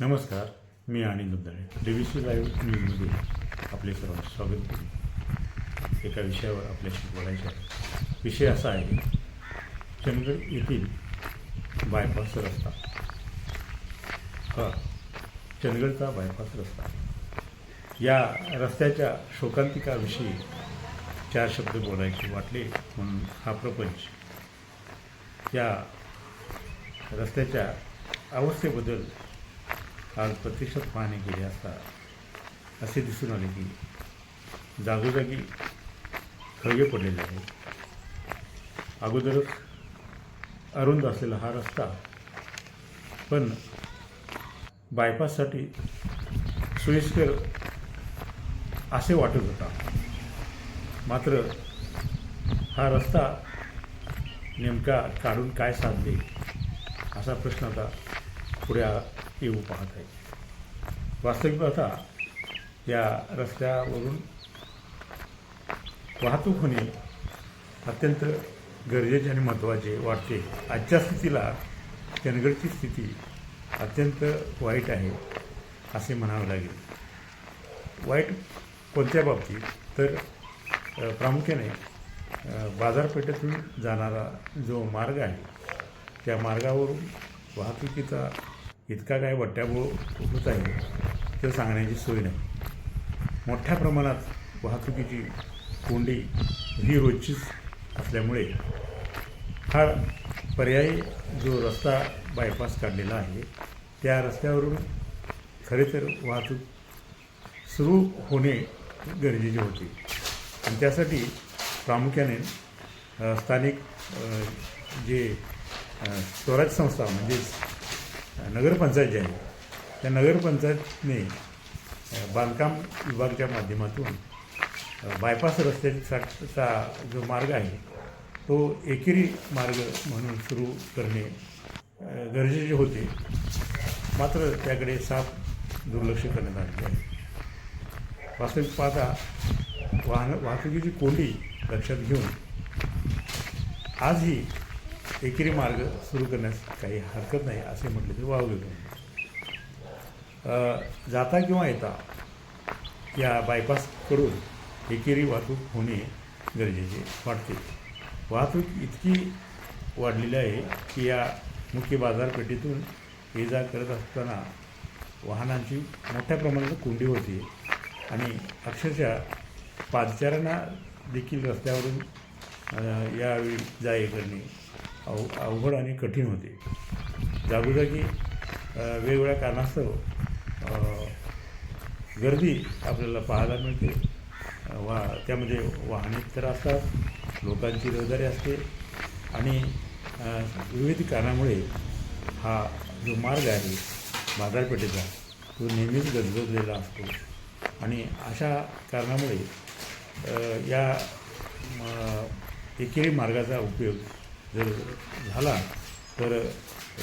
नमस्कार मी Anil Dudhale D V C live न्यूजमध्ये आपले सर्वांचे स्वागत करू एका विषयावर आपल्याशी बोलायचे आहे. विषय असा आहे चंदगड येथील बायपास रस्ता. हा चंदगडचा बायपास रस्ता. या रस्त्याच्या शोकांतिकाविषयी चार शब्द बोलायचे वाटले म्हणून हा प्रपंच या रस्त्याच्या अवस्थेबद्दल आज प्रत्यक्षात पाहणे गेले असता असे दिसून आले की जागोजागी खळगे पडलेले आहेत. अगोदरच अरुंद असलेला हा रस्ता पण बायपाससाठी सोयीस्कर असे वाटत होता. मात्र हा रस्ता नेमका काढून काय साधले असा प्रश्न आता पुढे येऊ पाहत आहे. वास्तविक पाहता या रस्त्यावरून वाहतूक होणे अत्यंत गरजेचे आणि महत्त्वाचे वाटते. आजच्या स्थितीला चंदगडची स्थिती अत्यंत वाईट आहे असे म्हणावे लागेल. वाईट कोणत्या बाबतीत? तर प्रामुख्याने बाजारपेठेतून जाणारा जो मार्ग आहे त्या मार्गावरून वाहतुकीचा इतका काय वट्ट्याबोळ होत आहे तर सांगण्याची सोय नाही. मोठ्या प्रमाणात वाहतुकीची कोंडी ही रोजचीच असल्यामुळे हा पर्यायी जो रस्ता बायपास काढलेला आहे त्या रस्त्यावरून खरे तर वाहतूक सुरू होणे गरजेचे होते. आणि त्यासाठी प्रामुख्याने स्थानिक जे स्वराज स्वराज्य संस्था म्हणजेच नगरपंचायत जी आहे. त्या नगरपंचायतने बांधकाम विभागाच्या माध्यमातून बायपास रस्त्याचा जो मार्ग आहे तो एकेरी मार्ग म्हणून सुरू करणे गरजेचे होते. मात्र त्याकडे साफ दुर्लक्ष करण्यात आले आहे. वास्तविक पाहता वाहन वाहतुकीची कोंडी लक्षात घेऊन आजही एकेरी मार्ग सुरू करण्यास काही हरकत नाही असे म्हटले तरी वावगे जाता किंवा येता या बायपासकडून एकेरी वाहतूक होणे गरजेचे वाटते. वाहतूक इतकी वाढलेली आहे की या मुख्य बाजारपेठेतून ये जा करत असताना वाहनांची मोठ्या प्रमाणात कोंडी होते आणि अक्षरशः पादचाऱ्यांना देखील रस्त्यावरून यावेळी जा करणे अव अवघड आणि कठीण होते. जागोजागी वेगवेगळ्या कारणास्तव गर्दी आपल्याला पाहायला मिळते. वा त्यामध्ये वाहने तर असतात लोकांची रहदारी असते आणि विविध कारणामुळे हा जो मार्ग आहे बाजारपेठेचा तो नेहमीच गजबजलेला असतो. आणि अशा कारणामुळे या एकेरी मार्गाचा उपयोग जर झाला तर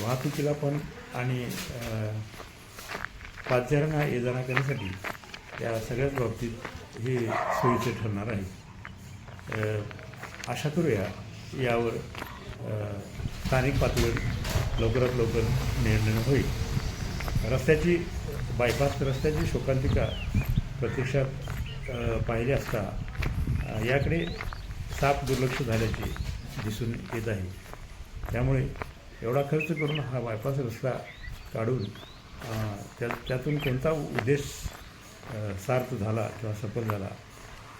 वाहतुकीला पण आणि अ, ये जाणं करण्यासाठी या सगळ्याच बाबतीत हे सोयीचे ठरणार आहे. आशा करूया यावर स्थानिक पातळीवर लवकरात लवकर निर्णय होईल. रस्त्याची बायपास रस्त्याची शोकांतिका प्रत्यक्षात पाहिली असता याकडे साफ दुर्लक्ष झाल्याची दिसून येत आहे. त्यामुळे एवढा खर्च करून हा बायपास रस्ता काढून त्या त्यातून कोणता उद्देश सार्थ झाला किंवा सफल झाला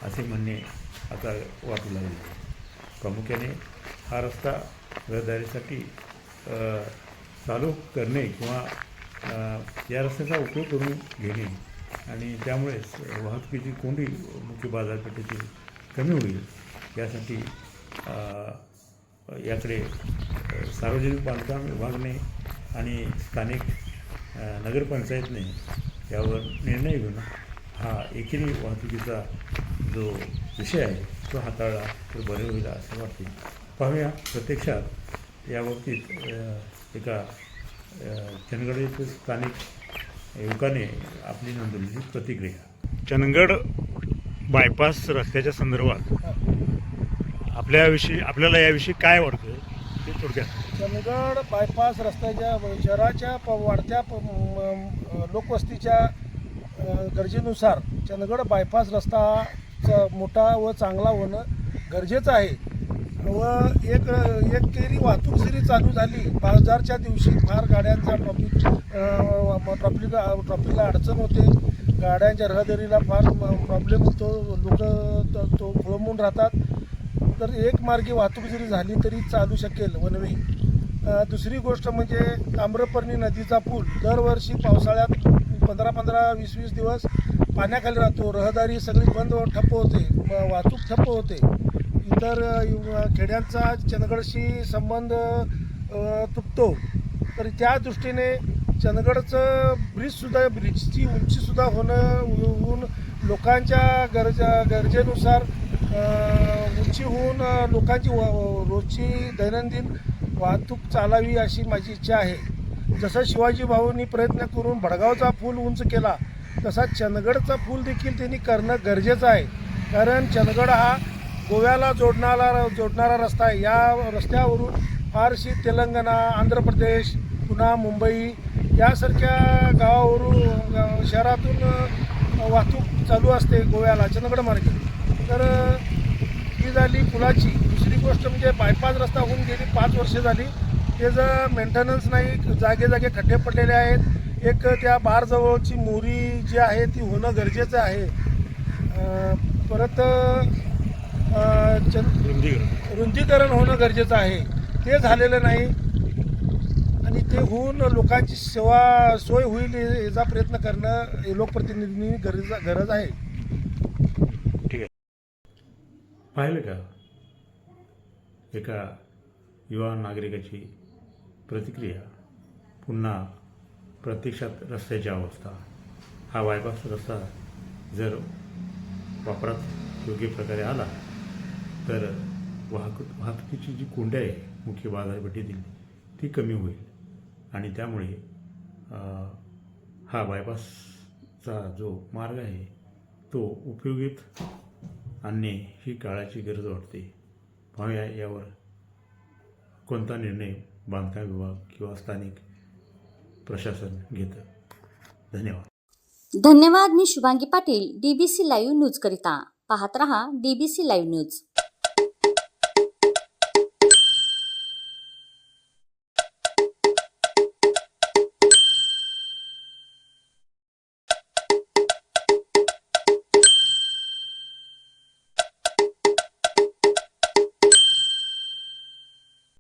असे म्हणणे आता वाटू लागले. प्रामुख्याने हा रस्ता रहदारीसाठी चालू करणे किंवा या रस्त्याचा उपयोग करून घेणे आणि त्यामुळेच वाहतुकीची कोंडी मुख्य बाजारपेठेची कमी होईल यासाठी याकडे सार्वजनिक बांधकाम विभागने आणि स्थानिक नगरपंचायतने यावर निर्णय घेऊन हा एकेरी वाहतुकीचा जो विषय आहे तो हाताळला तर बरे होईल असं वाटते पाहूया प्रत्यक्षात याबाबतीत बाबतीत एका अ, चंदगड स्थानिक युवकाने आपली नोंदवलेली प्रतिक्रिया. चंदगड बायपास रस्त्याच्या संदर्भात आपल्याविषयी आपल्याला याविषयी काय वाटतं? ते थोडक्यात. चंदगड बायपास रस्त्याच्या शहराच्या प वाढत्या प- म- लोकवस्तीच्या अ, गरजेनुसार चंदगड बायपास रस्ता मोठा व चांगला होणं गरजेचं आहे. व एक एक केरी वाहतूक जरी चालू झाली बाजारच्या दिवशी फार गाड्यांचा ट्रॉफिक ट्रॉफिक ट्रॉफिकला अडचण होते. गाड्यांच्या रहदारीला फार प्रॉब्लेम होतो. लोक तो खोळंबून राहतात. तर एक मार्गी वाहतूक जरी झाली तरी चालू शकेल वनवे. दुसरी गोष्ट म्हणजे ताम्रपर्णी नदीचा पूल. दरवर्षी पावसाळ्यात पंधरा पंधरा वीस वीस दिवस पाण्याखाली राहतो. रहदारी सगळी बंद ठप्प होते. वाहतूक ठप्प होते. इतर खेड्यांचा चंदगडशी संबंध तुटतो. तर त्या दृष्टीने चंदगडचं ब्रिजसुद्धा ब्रिजची उंचीसुद्धा होणं होऊन लोकांच्या गरजा गरजेनुसार उंची होऊन लोकांची व- रोजची दैनंदिन वाहतूक चालावी अशी माझी इच्छा आहे. जसं शिवाजी भाऊंनी प्रयत्न करून भडगावचा पूल उंच केला तसा चंदगडचा पूल देखील त्यांनी करणं गरजेचं आहे. कारण चंदगड हा गोव्याला जोडणारा जोडणारा रस्ता आहे. या रस्त्यावरून फारशी तेलंगणा आंध्र प्रदेश पुन्हा मुंबई यासारख्या गावावरून शहरातून वाहतूक चालू असते गोव्याला चंदगड मार्गे. तर ही झाली पुलाची. दुसरी गोष्ट म्हणजे बायपास रस्ता होऊन गेली पाच वर्ष झाली. त्याचं मेंटेनन्स नाही जागे जागे खड्डे पडलेले आहेत. एक त्या बारजवळची मोरी जी आहे ती होणं गरजेचं आहे. परत रुंदीकरण. रुंदीकरण होणं गरजेचं आहे. ते झालेलं नाही. आणि ते होऊन लोकांची सेवा सोय होईल याचा प्रयत्न करणं हे लोकप्रतिनिधींनी गरज गरज आहे. पाहिलं का? एका युवा नागरिकाची प्रतिक्रिया. पुन्हा प्रत्यक्षात रस्त्याची अवस्था. हा बायपास रस्ता जर वापरात योग्य प्रकारे आला तर वाहतूक वाहतुकीची जी कोंडी आहे मुख्य बाजारपेठेतील ती कमी होईल. आणि त्यामुळे हा बायपासचा जो मार्ग आहे तो उपयोगीत आणणे ही काळाची गरज वाटते. पाहूया यावर कोणता निर्णय बांधकाम विभाग किंवा स्थानिक प्रशासन घेतं. धन्यवाद. धन्यवाद मी Shubhangi Patil DBC live news करिता. पाहत रहा डीबीसी लाईव्ह न्यूज